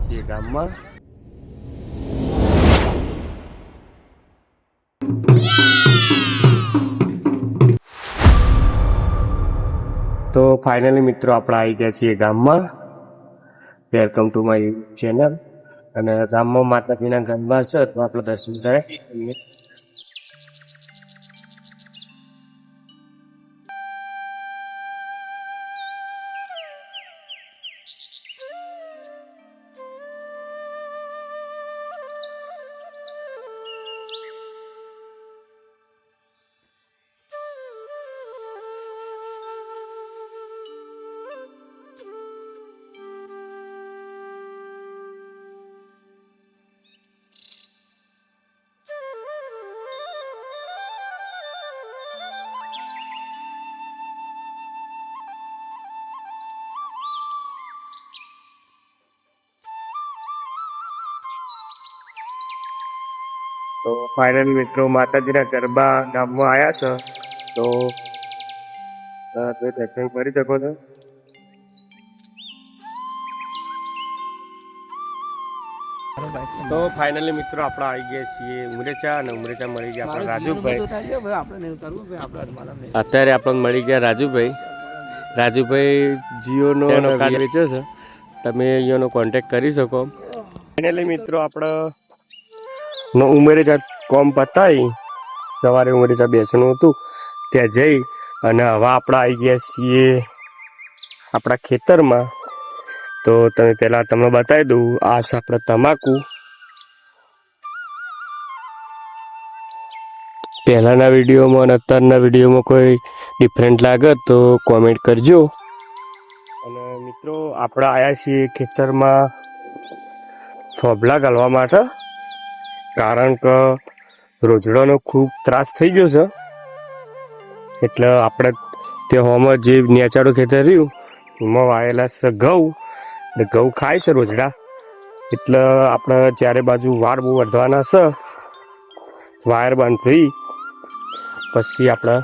ગયા છીએ ગામમાં તો ફાઇનલી મિત્રો આપણે આવી ગયા છીએ ગામમાં. Welcome to my YouTube channel અને ગામમાં માતાજીના ગરબા છે. તો આપણે દર્શન કરાવીએ તો ફાઇનલ મિત્રો માતાજીના ગરબા ગામમાં આવ્યા છે. તો તમે દર્શન કરી શકો છો. તો ફાઇનલી મિત્રો આપણે આવી ગયા છીએ ઉમરેચા અને ઉમરેચા મળી ગયા આપણા રાજુભાઈ. અત્યારે આપણને મળી ગયા રાજુભાઈ. રાજુભાઈ જીઓનો કાર્ડ વેચે છે. તમે અહીંયાનો કોન્ટેક્ટ કરી શકો. ફાઇનલી મિત્રો આપણે નો ઉમરેચા કોમ પતાવી સવારે ઉમરેચા બેસવાનું હતું, ત્યાં જઈ અને હવે આપણે આવી ગયા છીએ આપણા ખેતરમાં. તો તમે પહેલાં તમને બતાવી દઉં આ છે આપણે તમાકુ. પહેલાંના વિડીયોમાં અને અત્યારના વિડીયોમાં કોઈ ડિફરન્ટ લાગે તો કોમેન્ટ કરજો. અને મિત્રો, આપણે આવ્યા છીએ ખેતરમાં થોભલા ગાળવા માટે. કારણ કે રોજડાનો ખૂબ ત્રાસ થઈ ગયો છે. એટલે આપણે તે હોમાં જે નેચાડું ખેતર રહ્યું, એમાં વાયેલા છે ઘઉં. એટલે ઘઉં ખાય છે રોજડા. એટલે આપણે ચારે બાજુ વાળ બહુ વધવાના છે. વાયર બંધ પછી આપણે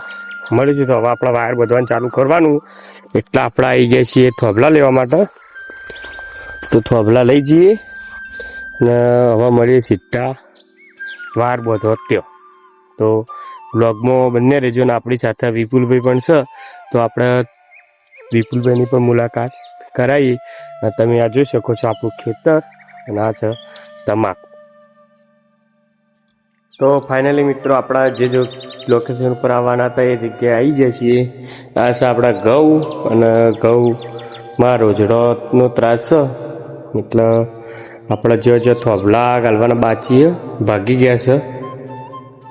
મળીશું તો હવે આપણે વાયર બધવાનું ચાલુ કરવાનું. એટલે આપણે આવી ગયા છીએ થોભલા લેવા માટે. તો થોભલા લઈ જઈએ. અને હવે મળીએ સીધા વાર બધો ત્યો તો બ્લોગમાં બંને રહેજો ને આપણી સાથે વિપુલભાઈ પણ છે. તો આપણે વિપુલભાઈની પણ મુલાકાત કરાવી તમે આ જોઈ શકો છો આપણું ખેતર અને આ છે તમાકુ. તો ફાઇનલી મિત્રો આપણા જે જો લોકેશન ઉપર આવવાના હતા એ જગ્યાએ આવી જાય છીએ. આ છે આપણા ઘઉં અને ઘઉંમાં રોજડોનો ત્રાસ છે. એટલે આપણે જે જ્યાં થોભલા ગાલવાના બાચીએ ભાગી ગયા છે.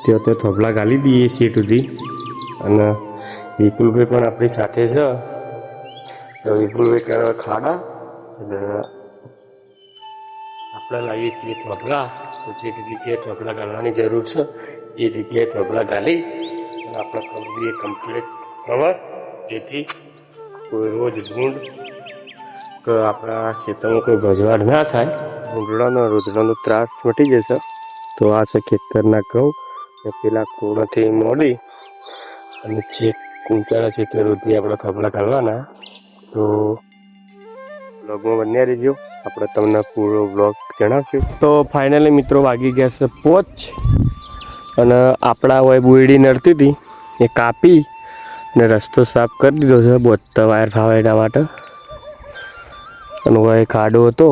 ત્યાં ત્યાં થોભલા ગાલી દઈએ છીએ સુધી અને વિપુલભાઈ પણ આપણી સાથે છે. તો વિપુલભાઈ કરે ખાડા. અને આપણે લાવીએ છીએ થોભલા તો જે જગ્યાએ થોભલા ગાળવાની જરૂર છે, એ જગ્યાએ થોભલા ગાલી અને આપણે કરી દઈએ કમ્પ્લીટ કવર જેથી કોઈ રોજ ઢૂંઢ કે આપણા ખેતરમાં કોઈ ભજવાડ ના થાય ઊંડળાનો રુદ્રનો ત્રાસ મટી જશે, તો આ છે ખેતરના ઘઉં. ને પેલા કૂણથી મોડી અને જે કૂંચાળા છે ક્ષેત્ર સુધી આપણે થબલા કરવાના તો બ્લોગમાં બન્યા રહેજો. આપણે તમને પૂરો બ્લોગ જણાવશું. તો ફાઇનલી મિત્રો વાગી ગયા છે પોચ અને આપણા હોય બુયડી નડતી હતી, એ કાપી ને રસ્તો સાફ કરી દીધો છે બોતતા વાયર ફાવે એના માટે. અને હવે ખાડો હતો,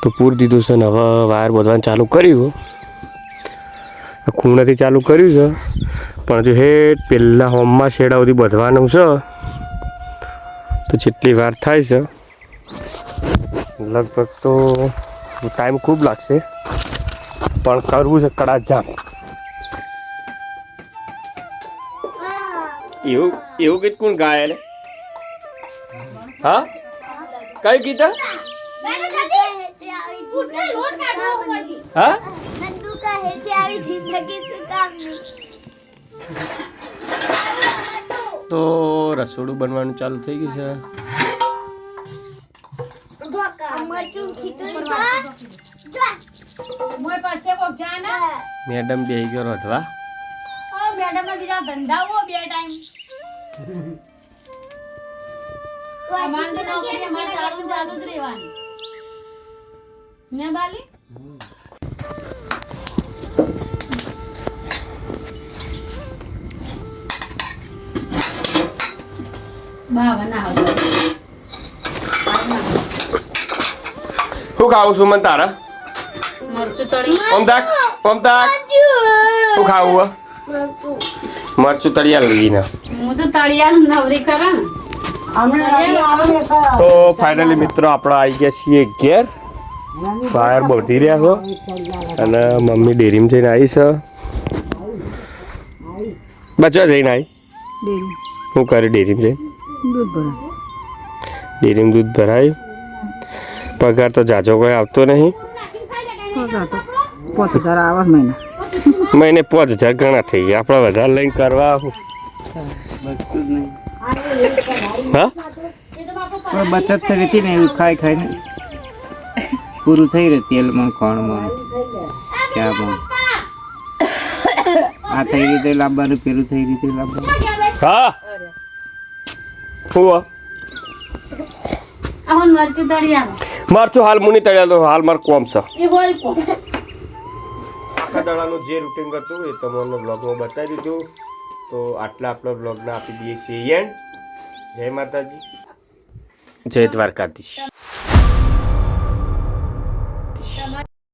તો પૂર દીધું છે ને હવે વાયર બધવાનું ચાલુ કર્યું ખૂણાથી ચાલુ કર્યું છે, પણ જો હે પહેલાં હોમમાં શેડા સુધી બધવાનું છે. તો જેટલી વાર થાય છે, લગભગ તો ટાઈમ ખૂબ લાગશે, પણ કરવું છે કડા જામ. એવું એવું ગીત કોણ ગાય હા? કઈ ગીતા હા? તો રસોડું બનવાનું ચાલુ થઈ ગયું છે. મેડમ બે ગયો રોધવા. મેડમ બીજા ધંધા બે ટાઈમ. અમારે તો નોકરી અમારે ચાલુ ચાલુ જ રહેવાની. ને બાલી? બાવા ના હવે શું ખાવું છું મને તારા? મરચું તળી. ઓમ તાક ઓમ તાક. શું ખાવું મરચું. તળિયા લઈને હું તો તળિયાનું નવરી કરા તો ફાઇનલી મિત્રો આપણે આવી ગયા છીએ ઘેર. બહાર બધી રહ્યા છો અને મમ્મી ડેરીમાં જઈને આવી છે. બચવા જઈને આવી શું કરે ડેરીમાં જઈને? ડેરીમાં દૂધ ભરાયું? પગાર તો જાજો કોઈ આવતો નહીં. પાંચ હજાર આવે મહિને. મહિને પાંચ હજાર ઘણા થઈ ગયા. આપણે વધારે લઈને કરવા આવું. હા? બચત થઈ હતી ને એવું ખાઈ ખાઈને પૂરું થઈ રહ્યું તેલમાં ખોણમાં. ક્યાં પણ આ થઈ રીતે લાવવાનું પેલું થઈ રીતે લાવવાનું હા? હે? મરચું હાલ મુની તળ્યા તો હાલ માર કોમ છે. આખા દાડાનું જે રૂટિન હતું એ તમને બ્લોગમાં બતાવી દીધું. તો આટલા આપણા બ્લોગના આપી દઈએ છીએ. એન્ડ જય માતાજી. જય દ્વારકાધીશ.